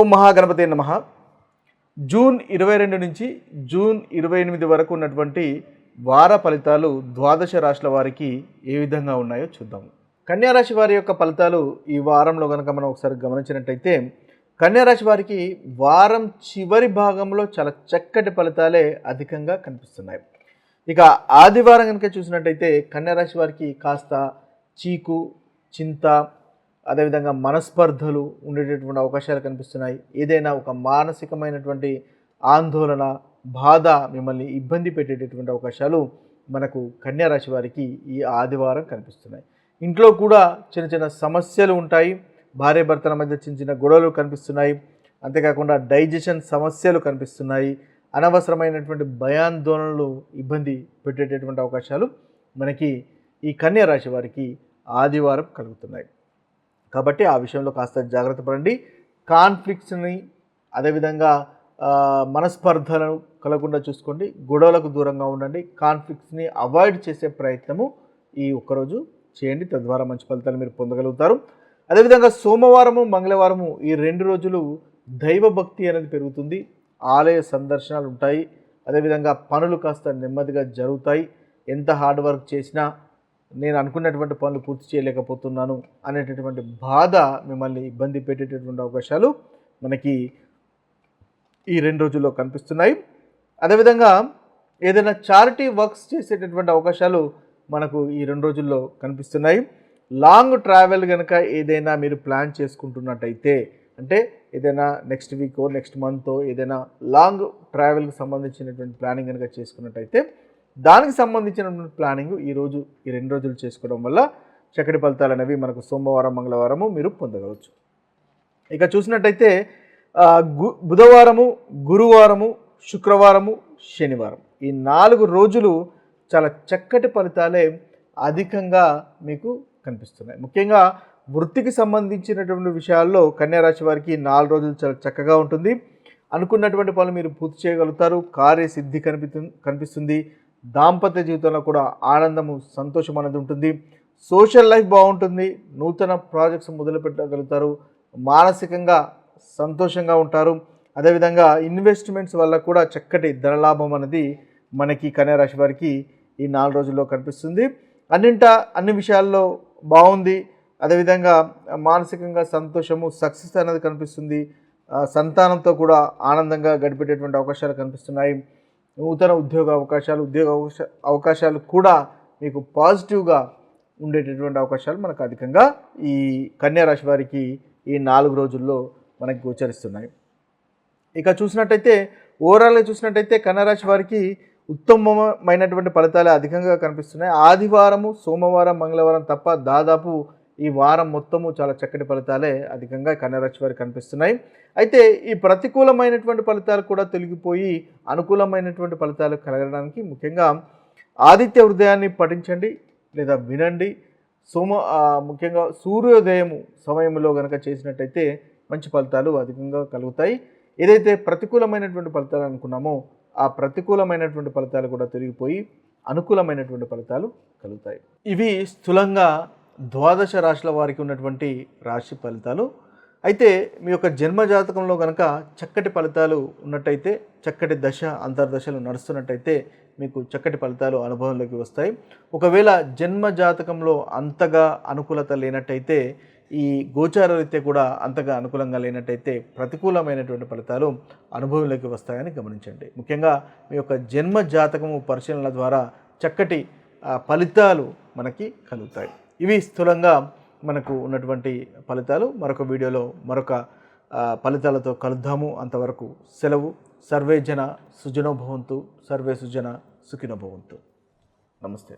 ఓం మహాగణపతి నమ. జూన్ ఇరవై రెండు నుంచి జూన్ ఇరవై ఎనిమిది వరకు ఉన్నటువంటి వార ఫలితాలు ద్వాదశ రాశుల వారికి ఏ విధంగా ఉన్నాయో చూద్దాం. కన్యారాశి వారి యొక్క ఫలితాలు ఈ వారంలో కనుక మనం ఒకసారి గమనించినట్టయితే కన్యారాశి వారికి వారం చివరి భాగంలో చాలా చక్కటి ఫలితాలే అధికంగా కనిపిస్తున్నాయి. ఇక ఆదివారం కనుక చూసినట్టయితే కన్యారాశి వారికి కాస్త చీకు చింత అదేవిధంగా మనస్పర్ధలు ఉండేటటువంటి అవకాశాలు కనిపిస్తున్నాయి. ఏదైనా ఒక మానసికమైనటువంటి ఆందోళన బాధ మిమ్మల్ని ఇబ్బంది పెట్టేటటువంటి అవకాశాలు మనకు కన్యారాశి వారికి ఈ ఆదివారం కనిపిస్తున్నాయి. ఇంట్లో కూడా చిన్న చిన్న సమస్యలు ఉంటాయి. భార్య భర్తల మధ్య చిన్న చిన్న గొడవలు కనిపిస్తున్నాయి. అంతేకాకుండా డైజెషన్ సమస్యలు కనిపిస్తున్నాయి. అనవసరమైనటువంటి భయాందోళనలు ఇబ్బంది పెట్టేటటువంటి అవకాశాలు మనకి ఈ కన్యా రాశి వారికి ఆదివారం కలుగుతున్నాయి. కాబట్టి ఆ విషయంలో కాస్త జాగ్రత్త పడండి. కాన్ఫ్లిక్ట్స్ని అదేవిధంగా మనస్పర్ధలను కలగకుండా చూసుకోండి. గొడవలకు దూరంగా ఉండండి. కాన్ఫ్లిక్ట్స్ని అవాయిడ్ చేసే ప్రయత్నము ఈ ఒక్కరోజు చేయండి. తద్వారా మంచి ఫలితాలు మీరు పొందగలుగుతారు. అదేవిధంగా సోమవారము మంగళవారము ఈ రెండు రోజులు దైవభక్తి అనేది పెరుగుతుంది. ఆలయ సందర్శనాలు ఉంటాయి. అదేవిధంగా పనులు కాస్త నెమ్మదిగా జరుగుతాయి. ఎంత హార్డ్ వర్క్ చేసినా నేను అనుకున్నటువంటి పనులు పూర్తి చేయలేకపోతున్నాను అనేటటువంటి బాధ మిమ్మల్ని ఇబ్బంది పెట్టేటటువంటి అవకాశాలు మనకి ఈ రెండు రోజుల్లో కనిపిస్తున్నాయి. అదేవిధంగా ఏదైనా చారిటీ వర్క్స్ చేసేటటువంటి అవకాశాలు మనకు ఈ రెండు రోజుల్లో కనిపిస్తున్నాయి. లాంగ్ ట్రావెల్ కనుక ఏదైనా మీరు ప్లాన్ చేసుకుంటున్నట్టయితే అంటే ఏదైనా నెక్స్ట్ వీకో నెక్స్ట్ మంతో ఏదైనా లాంగ్ ట్రావెల్కి సంబంధించినటువంటి ప్లానింగ్ కనుక చేసుకున్నట్టయితే దానికి సంబంధించినటువంటి ప్లానింగ్ ఈరోజు ఈ రెండు రోజులు చేసుకోవడం వల్ల చక్కటి ఫలితాలు అనేవి మనకు సోమవారం మంగళవారము మీరు పొందగవచ్చు ఇక చూసినట్టయితే గు బుధవారము గురువారము శుక్రవారము శనివారం. ఈ నాలుగు రోజులు చాలా చక్కటి ఫలితాలే అధికంగా మీకు కనిపిస్తున్నాయి. ముఖ్యంగా వృత్తికి సంబంధించినటువంటి విషయాల్లో కన్యారాశి వారికి నాలుగు రోజులు చాలా చక్కగా ఉంటుంది. అనుకున్నటువంటి పనులు మీరు పూర్తి చేయగలుగుతారు. కార్యసిద్ధి కనిపి కనిపిస్తుంది. దాంపత్య జీవితంలో కూడా ఆనందము సంతోషం అనేది ఉంటుంది. సోషల్ లైఫ్ బాగుంటుంది. నూతన ప్రాజెక్ట్స్ మొదలుపెట్టగలుగుతారు మానసికంగా సంతోషంగా ఉంటారు. అదేవిధంగా ఇన్వెస్ట్మెంట్స్ వల్ల కూడా చక్కటి ధనలాభం అనేది మనకి కన్యారాశి వారికి ఈ నాలుగు రోజుల్లో కనిపిస్తుంది. అన్నింట అన్ని విషయాల్లో బాగుంది. అదేవిధంగా మానసికంగా సంతోషము సక్సెస్ అనేది కనిపిస్తుంది. సంతానంతో కూడా ఆనందంగా గడిపేటటువంటి అవకాశాలు కనిపిస్తున్నాయి. నూతన ఉద్యోగ అవకాశాలు ఉద్యోగ అవకాశ అవకాశాలు కూడా మీకు పాజిటివ్గా ఉండేటటువంటి అవకాశాలు మనకు అధికంగా ఈ కన్యా రాశి వారికి ఈ నాలుగు రోజుల్లో మనకి గోచరిస్తున్నాయి. ఇక చూసినట్టయితే ఓవరాల్గా చూసినట్టయితే కన్యరాశి వారికి ఉత్తమమైనటువంటి ఫలితాలు అధికంగా కనిపిస్తున్నాయి. ఆదివారము సోమవారం మంగళవారం తప్ప దాదాపు ఈ వారం మొత్తము చాలా చక్కటి ఫలితాలే అధికంగా కన్యరాశి వారికి కనిపిస్తున్నాయి. అయితే ఈ ప్రతికూలమైనటువంటి ఫలితాలు కూడా తొలగిపోయి అనుకూలమైనటువంటి ఫలితాలు కలగడానికి ముఖ్యంగా ఆదిత్య హృదయాన్ని పఠించండి లేదా వినండి. సోమ ముఖ్యంగా సూర్యోదయము సమయంలో కనుక చేసినట్టయితే మంచి ఫలితాలు అధికంగా కలుగుతాయి. ఏదైతే ప్రతికూలమైనటువంటి ఫలితాలు అనుకున్నామో ఆ ప్రతికూలమైనటువంటి ఫలితాలు కూడా తొలగిపోయి అనుకూలమైనటువంటి ఫలితాలు కలుగుతాయి. ఇవి స్థూలంగా ద్వాదశ రాశుల వారికి ఉన్నటువంటి రాశి ఫలితాలు. అయితే మీ యొక్క జన్మ జాతకంలో కనుక చక్కటి ఫలితాలు ఉన్నట్టయితే చక్కటి దశ అంతర్దశలు నడుస్తున్నట్టయితే మీకు చక్కటి ఫలితాలు అనుభవంలోకి వస్తాయి. ఒకవేళ జన్మ జాతకంలో అంతగా అనుకూలత లేనట్టయితే ఈ గోచార రీత్యా కూడా అంతగా అనుకూలంగా లేనట్టయితే ప్రతికూలమైనటువంటి ఫలితాలు అనుభవంలోకి వస్తాయని గమనించండి. ముఖ్యంగా మీ యొక్క జన్మ జాతకము పరిశీలనల ద్వారా చక్కటి ఫలితాలు మనకి కలుగుతాయి. ఇవి స్థూలంగా మనకు ఉన్నటువంటి ఫలితాలు. మరొక వీడియోలో మరొక ఫలితాలతో కలుద్దాము. అంతవరకు సెలవు. సర్వే జన సుజనోభవంతు సర్వే సుజన సుఖినోభవంతు నమస్తే.